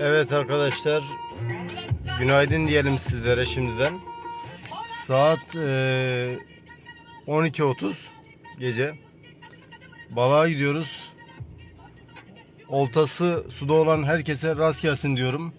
Evet arkadaşlar, günaydın diyelim sizlere şimdiden. Saat eee, 12.30 gece. Balığa gidiyoruz. Oltası suda olan herkese rast gelsin diyorum.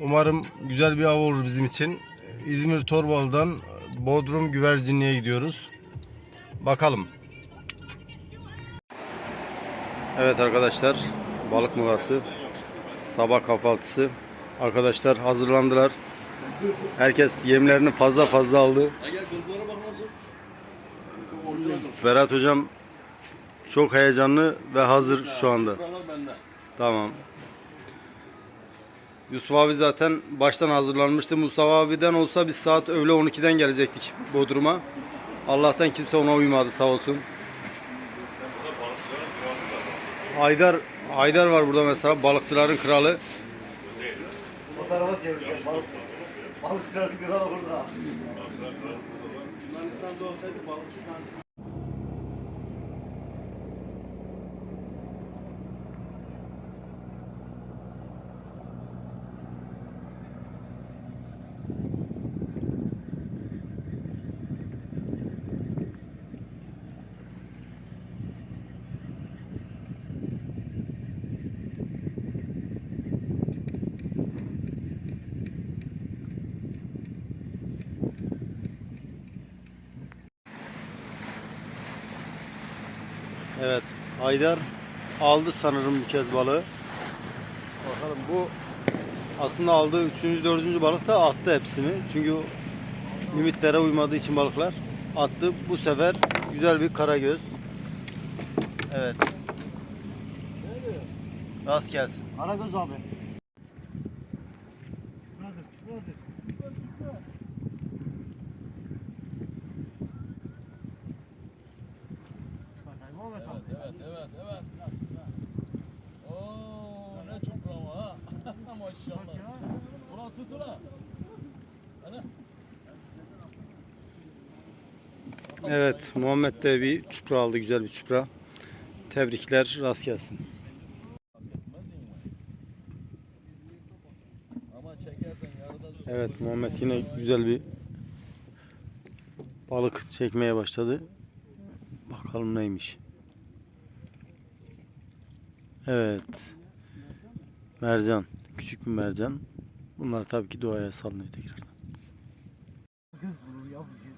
Umarım güzel bir av olur bizim için. İzmir Torbalı'dan Bodrum Güvercinli'ye gidiyoruz. Bakalım. Evet arkadaşlar, balık molası, sabah kahvaltısı. Arkadaşlar hazırlandılar. Herkes yemlerini fazla fazla aldı. Ferhat hocam çok heyecanlı ve hazır şu anda. Tamam. Yusuf abi zaten baştan hazırlanmıştı. Mustafa abiden olsa biz saat öğle 12'den gelecektik Bodrum'a. Allah'tan kimse ona uymadı sağ olsun. Haydar Haydar var burada mesela balıkçıların kralı. Fotoğrafa çevireceğim. Balık, balıkçıların kralı burada. Yunanistan'da olsaydı balıkçı Evet Haydar aldı sanırım bu kez balığı. Bakalım bu aslında aldığı 3. 4. balık da attı hepsini. Çünkü limitlere uymadığı için balıklar attı. Bu sefer güzel bir karagöz. Evet. Rast gelsin. Karagöz abi. Şuradır, şuradır. Bakayım Muhammed abi. Evet, evet, evet. Oo, ne çok bravo ha. Bak Maşallah. ya. Ulan tut ulan. Hani? Evet Muhammed de bir çupra aldı. Güzel bir çupra. Tebrikler. Rast gelsin. Evet Muhammed yine güzel bir balık çekmeye başladı. Bakalım neymiş. Evet. Mercan. Küçük bir mercan. Bunlar tabii ki doğaya salınıyor tekrardan. Kız bulur ya bu kız.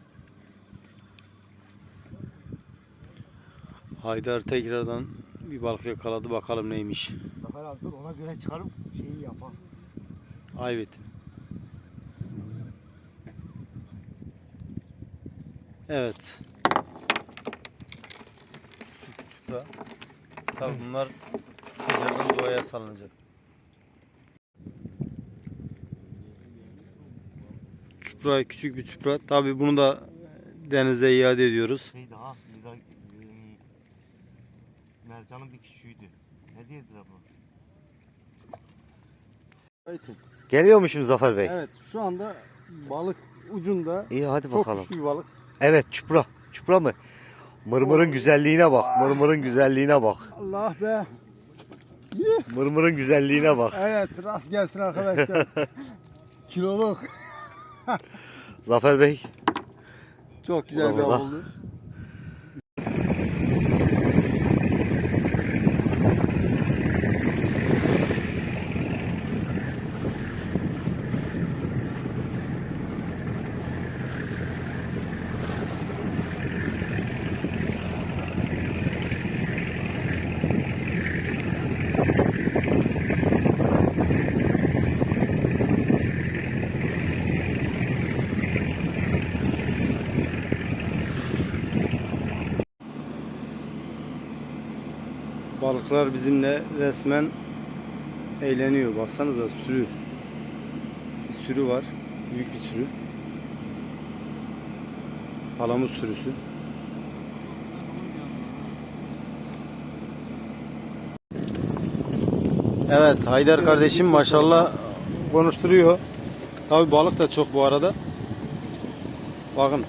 Haydar tekrardan bir balık yakaladı. Bakalım neymiş. Zafer abi dur ona göre çıkarıp şeyi yapar. Ayvet. Evet. Küçük da. Tabii bunlar tekrardan doğaya salınacak. Çupra küçük bir çupra. Tabii bunu da denize iade ediyoruz. Şey daha, bir daha Mercan'ın bir küçüğüydü. Ne diyediler bu? Geliyor mu şimdi Zafer Bey? Evet şu anda balık ucunda İyi hadi çok bakalım. güçlü bir balık. Evet çupra. Çupra mı? Mırmırın güzelliğine bak. Mırmırın güzelliğine bak. Allah be. Mırmırın güzelliğine bak. Evet rast gelsin arkadaşlar. Kiloluk. Zafer Bey. Çok güzel bir oldu. Balıklar bizimle resmen eğleniyor. Baksanıza sürü. Bir sürü var. Büyük bir sürü. Palamut sürüsü. Evet Haydar kardeşim maşallah konuşturuyor. Tabi balık da çok bu arada. Bakın.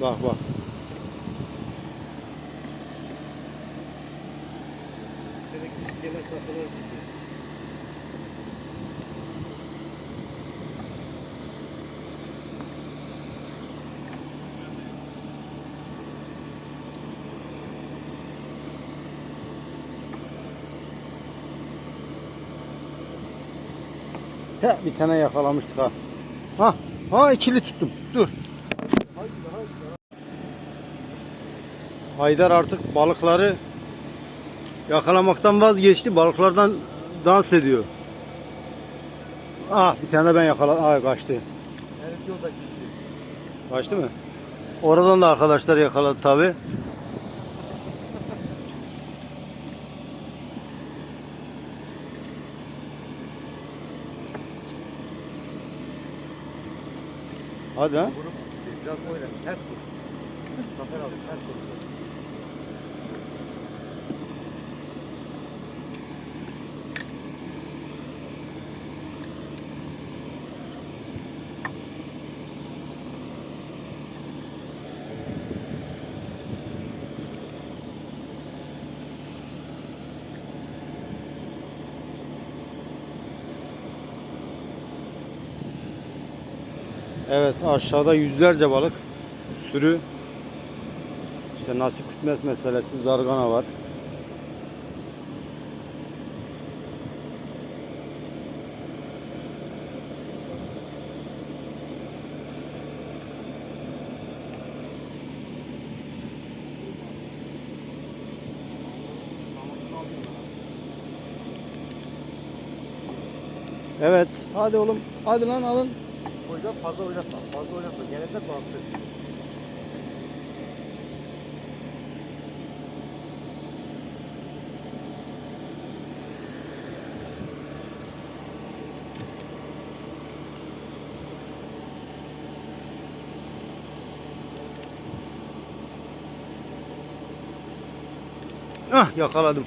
Bak bak. Takılır bizi. Te, bir tane yakalamıştık ha. Ha, ha ikili tuttum. Dur. Haydar artık balıkları yakalamaktan vazgeçti. Balıklardan dans ediyor. Ah bir tane de ben yakaladım. Ah kaçtı. Evet yolda gitti. Kaçtı mı? Oradan da arkadaşlar yakaladı tabi. Hadi. Vurup biraz oyna sert vur. Zafer abi sert vur. Evet aşağıda yüzlerce balık sürü. İşte nasip kısmet meselesi zargana var. Evet. Hadi oğlum. Hadi lan alın. Yüzden fazla oynatma. Fazla oynatma. Gene de kalsın. Ah yakaladım.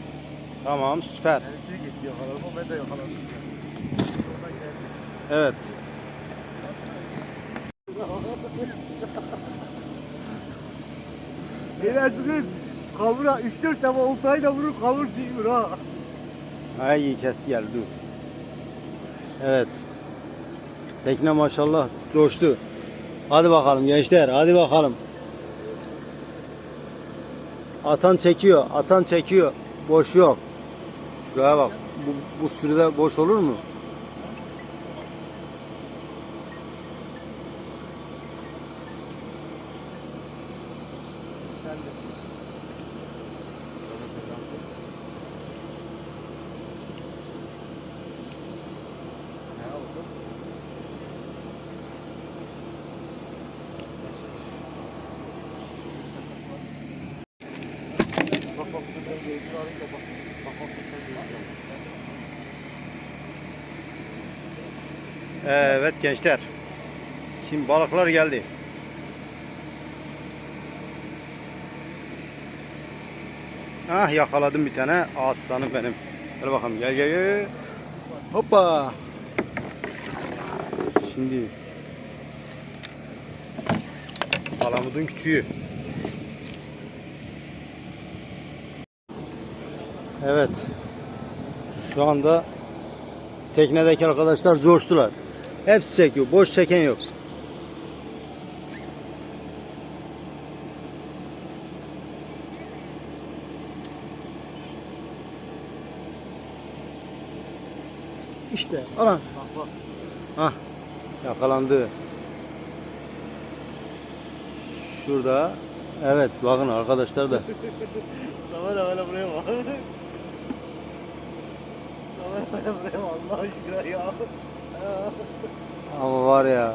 Tamam süper. Benimki gitti yakaladım. Ben de yakaladım. Oradan geldi. Evet. Beyler sıkın. Kavura 3-4 defa oltayla vurur kavur düşmür ha. Ay iyi kes geldi. Evet. Tekne maşallah coştu. Hadi bakalım gençler hadi bakalım. Atan çekiyor, atan çekiyor. Boş yok. Şuraya bak. Bu, bu sürüde boş olur mu? Bak bak dur sen gelişini arayın da bak. Bak bak dur sen gelişini Evet gençler. Şimdi balıklar geldi. Ah yakaladım bir tane. Aslanım benim. Gel bakalım gel gel gel. Hoppa. Şimdi palamudun küçüğü. Evet. Şu anda teknedeki arkadaşlar coştular. Hepsi çekiyor. Boş çeken yok. İşte alan. Bak bak. Hah yakalandı. Şurada. Evet bakın arkadaşlar da. Zafer abi buraya bak. Zafer abi buraya bak. Allah aşkına ya. Ama var ya.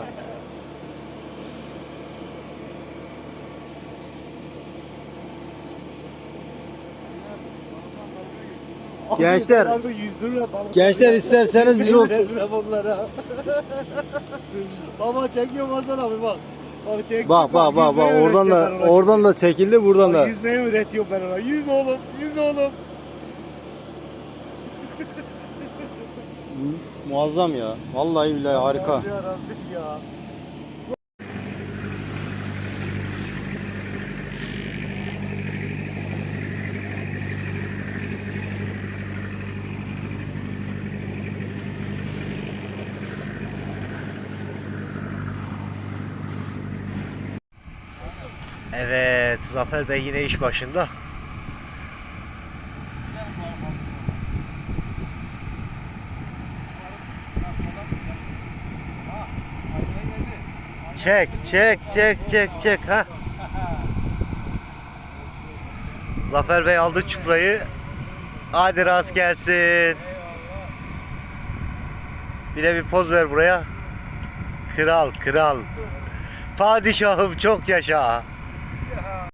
Gençler, Abi 100 lira balık. Gençler isterseniz biz o 100 lira bunlara. Baba çekiyor Hasan abi bak. Bak çekiyor. Bak bak bak bak oradan da oradan da çekildi buradan da. Yüzmeyi öğretiyor ben ona. Yüz oğlum. Yüz oğlum muazzam ya. Vallahi billahi harika. Ya. Evet, Zafer Bey yine iş başında. Çek çek çek çek çek ha. Zafer Bey aldı çuprayı. Hadi rast gelsin. Bir de bir poz ver buraya. Kral kral. Padişahım çok yaşa.